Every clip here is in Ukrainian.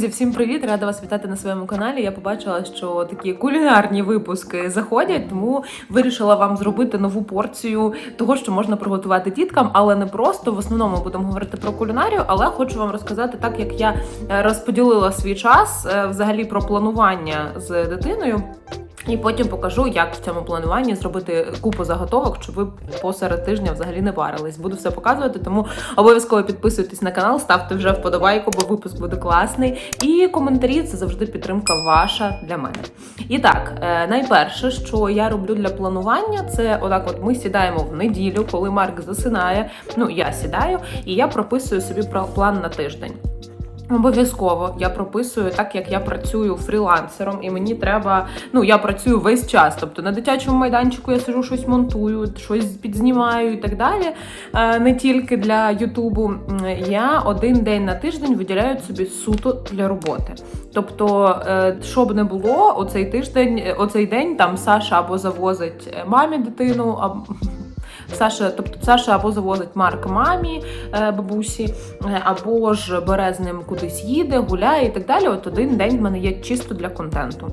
Друзі, всім привіт! Рада вас вітати на своєму каналі. Я побачила, що такі кулінарні випуски заходять, тому вирішила вам зробити нову порцію того, що можна приготувати діткам, але не просто. В основному будемо говорити про кулінарію, але хочу вам розказати так, як я е, розподілила свій час е, взагалі про планування з дитиною. І потім покажу, як в цьому плануванні зробити купу заготовок, щоб ви посеред тижня взагалі не парились. Буду все показувати, тому обов'язково підписуйтесь на канал, ставте вже вподобайку, бо випуск буде класний. І коментарі це завжди підтримка ваша для мене. І так, е, найперше, що я роблю для планування, це отак: от ми сідаємо в неділю, коли Марк засинає. Ну я сідаю, і я прописую собі план на тиждень. Обов'язково я прописую так, як я працюю фрілансером, і мені треба. Ну я працюю весь час. Тобто на дитячому майданчику я сижу щось монтую, щось підзнімаю і так далі. Е, Не тільки для Ютубу. Я один день на тиждень виділяю собі суто для роботи. Тобто, е, щоб не було, оцей тиждень, е, оцей день там Саша або завозить мамі дитину, або Саша, тобто Саша або завозить Марк мамі, е, бабусі, е, або ж бере з ним кудись їде, гуляє і так далі. От один день в мене є чисто для контенту.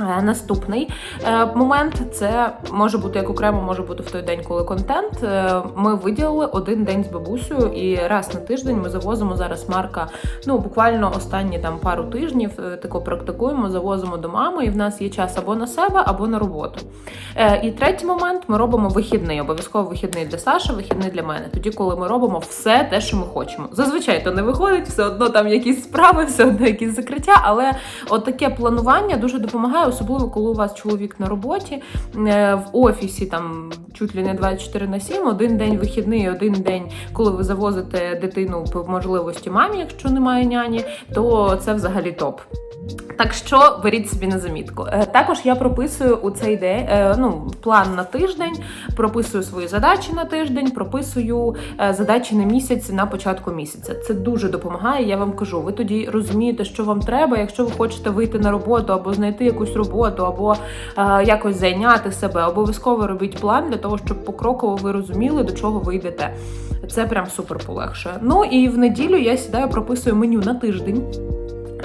Е, Наступний е, момент це може бути як окремо, може бути в той день, коли контент. Е, Ми виділили один день з бабусею, і раз на тиждень ми завозимо зараз Марка. Ну буквально останні там пару тижнів тако практикуємо, завозимо до мами, і в нас є час або на себе, або на роботу. І третій момент ми робимо вихідний, обов'язково вихідний для Саші, вихідний для мене. Тоді, коли ми робимо все те, що ми хочемо. Зазвичай то не виходить, все одно там якісь справи, все одно якісь закриття. Але от таке планування дуже допомагає, особливо коли у вас чоловік на роботі е, в офісі, там чуть ли не 24 на 7, один день вихідний, один день, коли ви завозите дитину по можливості мамі, якщо немає няні, то це взагалі топ. Так що беріть собі на замітку. Е, Також я прописую у цей день е, ну, план на тиждень, прописую свої задачі на тиждень, прописую задачі на місяць на початку місяця. Це дуже допомагає. Я вам кажу. Ви тоді розумієте, що вам треба. Якщо ви хочете вийти на роботу або знайти якусь роботу, або е, якось зайняти себе, обов'язково робіть план для того, щоб покроково ви розуміли, до чого ви йдете. Це прям супер полегшує. Ну і в неділю я сідаю, прописую меню на тиждень.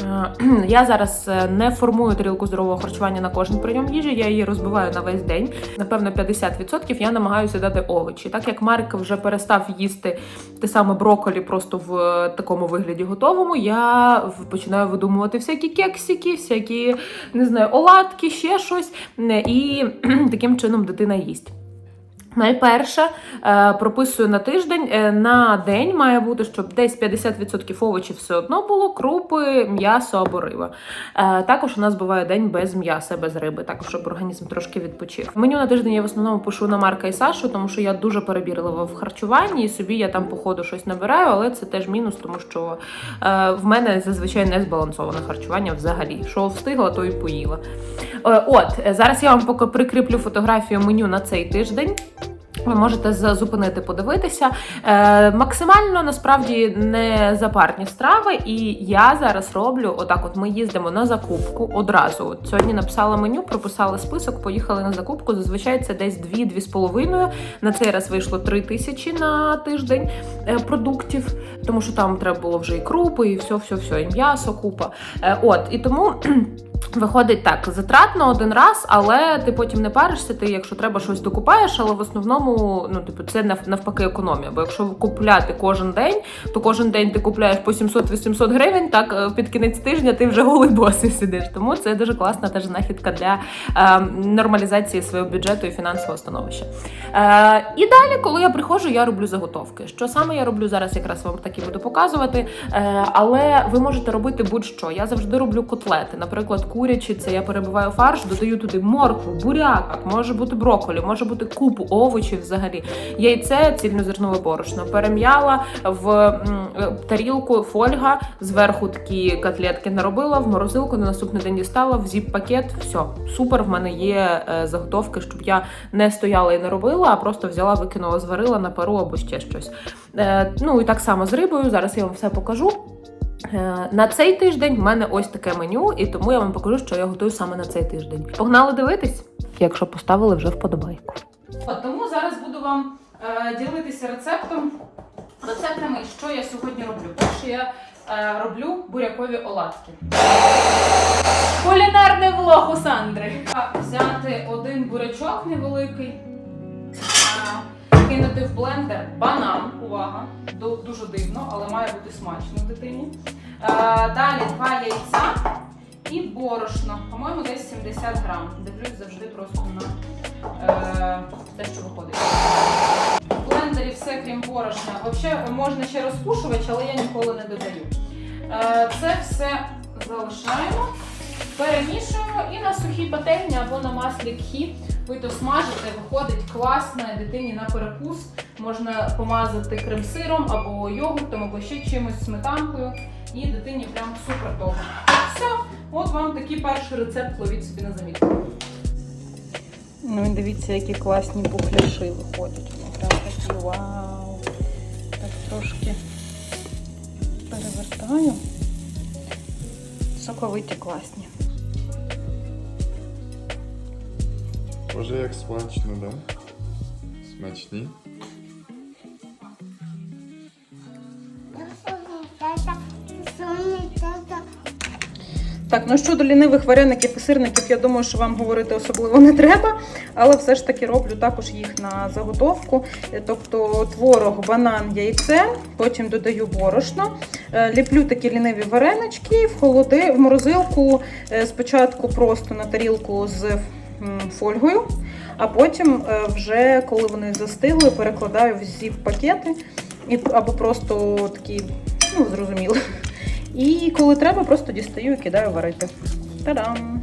Е, Я зараз е, не формую тарілку здорового харчування на кожен прийом їжі, я її розбиваю на весь день. Напевно, 50% я намагаюся дати овочі. Так як Марк вже перестав їсти те саме брокколі просто в е, такому вигляді готовому, я починаю видумувати всякі кексики, всякі не знаю, оладки, ще щось. І таким чином дитина їсть. Найперше е, прописую на тиждень. Е, на день має бути, щоб десь 50% овочів все одно було, крупи, м'ясо або риба. Е, також у нас буває день без м'яса, без риби, також щоб організм трошки відпочив. Меню на тиждень я в основному пишу на Марка і Сашу, тому що я дуже перебірлива в харчуванні, і собі я там по ходу щось набираю, але це теж мінус, тому що в мене зазвичай не збалансоване харчування взагалі. Що встигла, то і поїла. От зараз я вам поки прикріплю фотографію меню на цей тиждень. Ви можете зупинити, подивитися. Е, максимально насправді не запарні страви, і я зараз роблю отак: от ми їздимо на закупку одразу. От сьогодні написала меню, прописала список, поїхали на закупку. Зазвичай це десь 2-2,5. На цей раз вийшло 3 тисячі на тиждень е, продуктів, тому що там треба було вже і крупи, і все, все, все, і м'ясо, купа. Е, от і тому. Виходить так, затратно один раз, але ти потім не паришся, ти, якщо треба, щось докупаєш, але в основному, ну, типу, це навпаки економія. Бо якщо купляти кожен день, то кожен день ти купляєш по 700-800 гривень, так е, під кінець тижня ти вже голий босий сидиш. Тому це дуже класна теж знахідка для е, нормалізації свого бюджету і фінансового становища. Е, і далі, коли я приходжу, я роблю заготовки. Що саме я роблю зараз, якраз вам так і буду показувати. Е, але ви можете робити будь-що. Я завжди роблю котлети. Наприклад, курячі, це я перебиваю фарш, додаю туди моркву, буряк, може бути брокколі, може бути купу овочів взагалі. Яйце, цільнозернове борошно. Перем'яла в тарілку фольга, зверху такі котлетки наробила, в морозилку на наступний день дістала, в зіп-пакет. Все, супер. В мене є е, заготовки, щоб я не стояла і не робила, а просто взяла, викинула, зварила на пару або ще щось. Е, ну і так само з рибою. Зараз я вам все покажу. Е, На цей тиждень в мене ось таке меню, і тому я вам покажу, що я готую саме на цей тиждень. Погнали дивитись, якщо поставили вже вподобайку. От, тому зараз буду вам е, ділитися рецептом. Рецептами, що я сьогодні роблю. Перше я е, роблю бурякові оладки. Кулінарний влог у Сандри. Взяти один бурячок невеликий, а, в блендер банан. Увага! Дуже дивно, але має бути смачно дитині. Е, Далі два яйця і борошно. По-моєму, десь 70 грам. Дивлюсь завжди просто на е, те, що виходить. В блендері все крім борошна. Взагалі можна ще розпушувач, але я ніколи не додаю. Е, Це все залишаємо, перемішуємо і на сухій пательні або на маслі кхі ви то смажите, виходить класно дитині на перекус. Можна помазати крем-сиром або йогуртом, або ще чимось сметанкою. І дитині прям супер добре. Все, от вам такий перший рецепт ловіть собі на замітку. Ну і дивіться, які класні бухляши виходять. Вони прям такі вау. Так трошки перевертаю. Соковиті класні. Боже, як смачно, да? Смачні. Так, ну щодо лінивих вареників і сирників, я думаю, що вам говорити особливо не треба, але все ж таки роблю також їх на заготовку. Е, Тобто творог, банан, яйце, потім додаю борошно, е, ліплю такі ліниві варенички в холоди, в морозилку е, спочатку просто на тарілку з фольгою, а потім е, вже коли вони застигли, перекладаю в зіп-пакети або просто такі, ну, зрозуміло. І коли треба, просто дістаю і кидаю варити. Та-дам!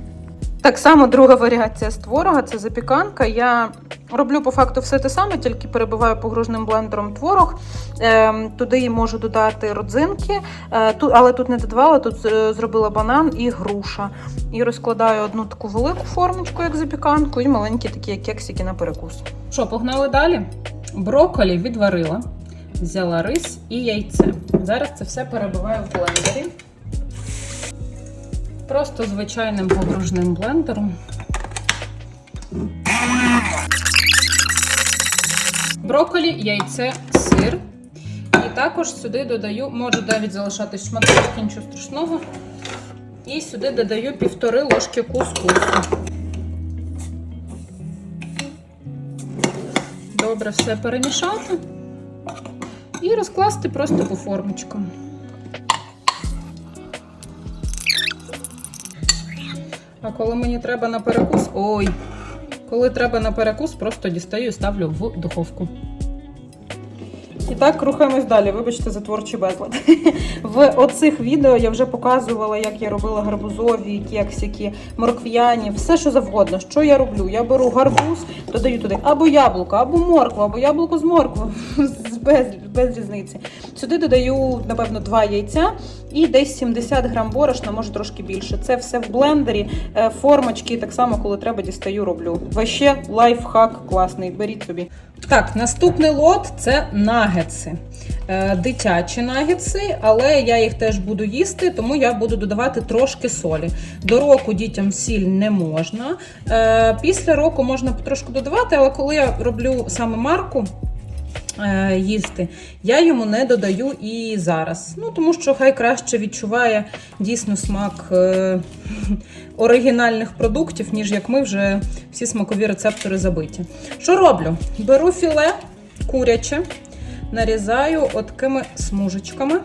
Так само друга варіація з творога це запіканка. Я роблю по факту все те саме, тільки перебиваю погружним блендером творог. Ем, туди можу додати родзинки, е, але тут не додавала, тут е, зробила банан і груша. І розкладаю одну таку велику формочку, як запіканку, і маленькі такі кексики на перекус. Що, погнали далі? Брокколі відварила, взяла рис і яйце. Зараз це все перебиваю в блендері. Просто звичайним погружним блендером. Брокколі, яйце, сир. І також сюди додаю, можу навіть залишати шматочки, нічого страшного. І сюди додаю півтори ложки кускусу. Добре все перемішати і розкласти просто по формочкам. А коли мені треба на перекус, ой, коли треба на перекус, просто дістаю і ставлю в духовку. І так, рухаємось далі. Вибачте за творчий безлад. В оцих відео я вже показувала, як я робила гарбузові, кексики, моркв'яні, все що завгодно. Що я роблю? Я беру гарбуз, додаю туди або яблуко, або моркву, або яблуко з морквою, без, без різниці. Сюди додаю, напевно, два яйця і десь 70 грам борошна, може трошки більше. Це все в блендері, е, формочки, так само, коли треба, дістаю, роблю. Ваще лайфхак класний, беріть собі. Так, наступний лот це нагетси. Е, Дитячі нагетси, але я їх теж буду їсти, тому я буду додавати трошки солі. До року дітям сіль не можна. Е, Після року можна потрошку додавати, але коли я роблю саме марку. Е, Їсти, я йому не додаю і зараз. Ну, тому що хай краще відчуває дійсно смак е, оригінальних продуктів, ніж як ми вже всі смакові рецептори забиті. Що роблю? Беру філе куряче, нарізаю такими смужечками,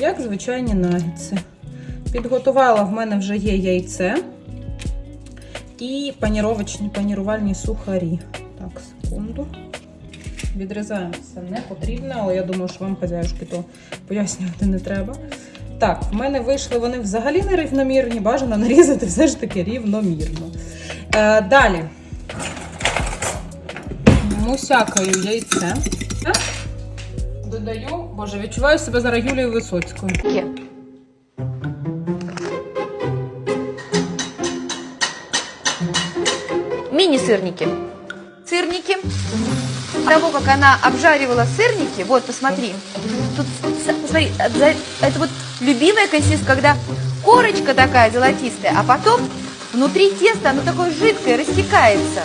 як звичайні нагетси. Підготувала, в мене вже є яйце і панірувальні сухарі. Так, секунду. Відрізаємо все не потрібно, але я думаю, що вам хазяюшки то пояснювати не треба. Так, в мене вийшли вони взагалі не рівномірні, бажано нарізати все ж таки рівномірно. Е, далі мусякаю яйце. Додаю, боже, відчуваю себе зараз Юлією Висоцькою. мини-сырники. Сырники. Того, как она обжаривала сырники, вот, посмотри. Тут, с- посмотри, за- это вот любимая консистенция, когда корочка такая золотистая, а потом внутри теста оно такое жидкое, растекается.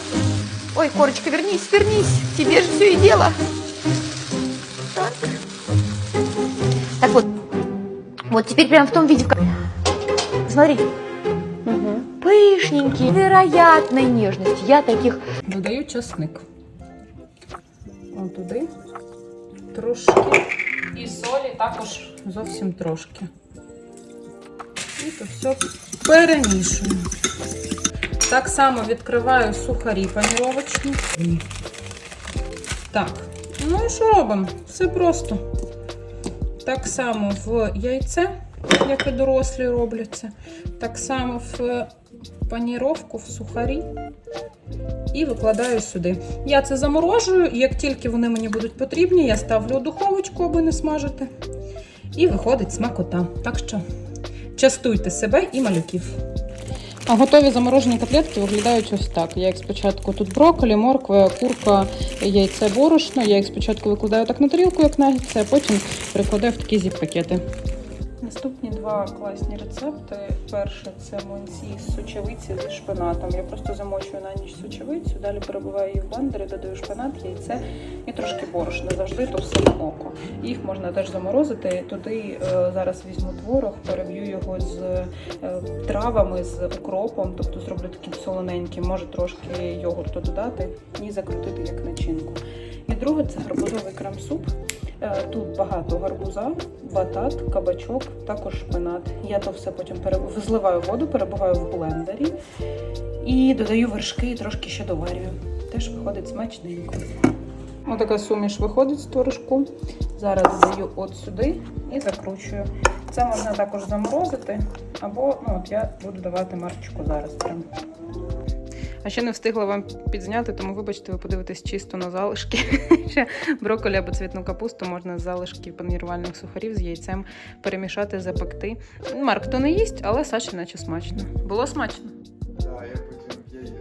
Ой, корочка, вернись, вернись, тебе же все и дело. Так. Так вот, Вот теперь прямо в том виде, ко- Смотрите, пышненький, невероятной нежности. Я таких Додаю часник. Туди. Трошки. І солі також зовсім трошки. І то все перемішую. Так само відкриваю сухарі паніровочні. Так. Ну і що робимо? Все просто. Так само в яйце, як і дорослі робляться. Так само в паніровку, в сухарі і викладаю сюди. Я це заморожую, і як тільки вони мені будуть потрібні, я ставлю у духовочку, аби не смажити. І виходить смакота. Так що частуйте себе і малюків. А готові заморожені котлетки виглядають ось так. Я їх спочатку тут брокколі, морква, курка, яйце, борошно. Я їх спочатку викладаю так на тарілку, як нагідці, а потім перекладаю в такі зіп-пакети. Наступні два класні рецепти. Перше це млинці з сочевиці зі шпинатом. Я просто замочую на ніч сочевицю, далі перебиваю її в блендері, додаю шпинат, яйце і трошки борошна. Завжди то все око. Їх можна теж заморозити. Туди е, зараз візьму творог, переб'ю його з е, травами, з укропом, тобто зроблю таким солоненьким, може трошки йогурту додати і закрутити як начинку. І друге це гарбузовий крем-суп. Е, Тут багато гарбуза, батат, кабачок, також шпинат. Я то все потім пере- зливаю воду, перебиваю в блендері і додаю вершки і трошки ще доварюю. Теж виходить смачненько. Ось така суміш виходить з творожку. Зараз додаю от сюди і закручую. Це можна також заморозити, або ну, от я буду давати марчику зараз. Прям. А ще не встигла вам підзняти, тому вибачте, ви подивитесь чисто на залишки. Ще брокколі або цвітну капусту можна з залишків панірувальних сухарів з яйцем перемішати, запекти. Марк то не їсть, але Саші наче смачно. Було смачно? Да, я потім яєчник.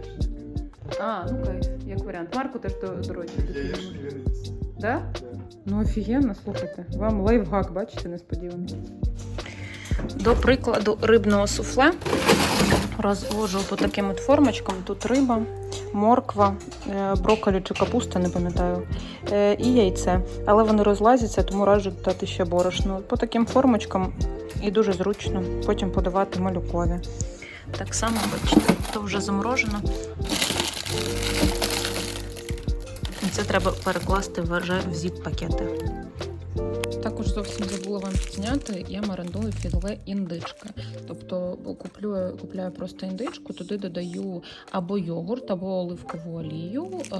А, ну кайф, як варіант. Марку теж до, до речі. Яєчний. Да? Да. Ну офігенно, слухайте. Вам лайфхак, бачите, несподіваний. До прикладу рибного суфле розвожу по таким от формочкам. Тут риба, морква, е, брокколі чи капуста, не пам'ятаю, е, і яйце. Але вони розлазяться, тому раджу додати ще борошно. По таким формочкам і дуже зручно потім подавати малюкові. Так само, бачите, то вже заморожено. Це треба перекласти вже в зіп-пакети. Також зовсім забула вам підзняти, я мариную філе індички. Тобто куплю, купляю просто індичку, туди додаю або йогурт, або оливкову олію е,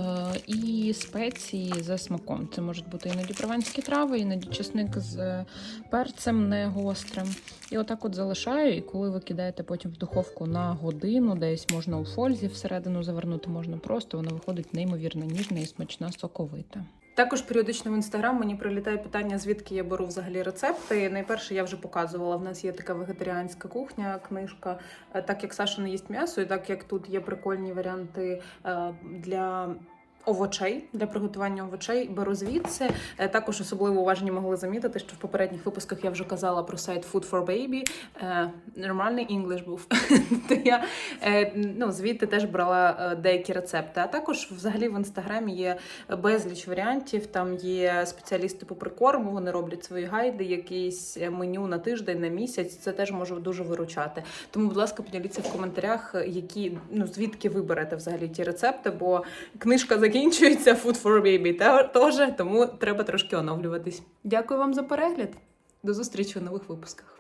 і спеції за смаком. Це можуть бути іноді прованські трави, іноді чесник з перцем не гострим. І отак от залишаю, і коли ви кидаєте потім в духовку на годину, десь можна у фользі всередину завернути, можна просто, воно виходить неймовірно ніжне і смачна соковита. Також періодично в інстаграм мені прилітає питання, звідки я беру взагалі рецепти. Найперше я вже показувала. В нас є така вегетаріанська кухня, книжка. Е, Так як Саша не їсть м'ясо, і так як тут є прикольні варіанти е, для. Овочей для приготування овочей беру звідси. Е, Також особливо уважні могли замітити, що в попередніх випусках я вже казала про сайт Food for Baby. Е, Нормальний інглиш був. То я е, ну, звідти теж брала деякі рецепти. А також взагалі в інстаграмі є безліч варіантів. Там є спеціалісти по прикорму, вони роблять свої гайди, якісь меню на тиждень, на місяць. Це теж може дуже виручати. Тому, будь ласка, поділіться в коментарях, які ну звідки ви берете взагалі ті рецепти, бо книжка закінчується Food for Baby теж, тому треба трошки оновлюватись. Дякую вам за перегляд. До зустрічі у нових випусках.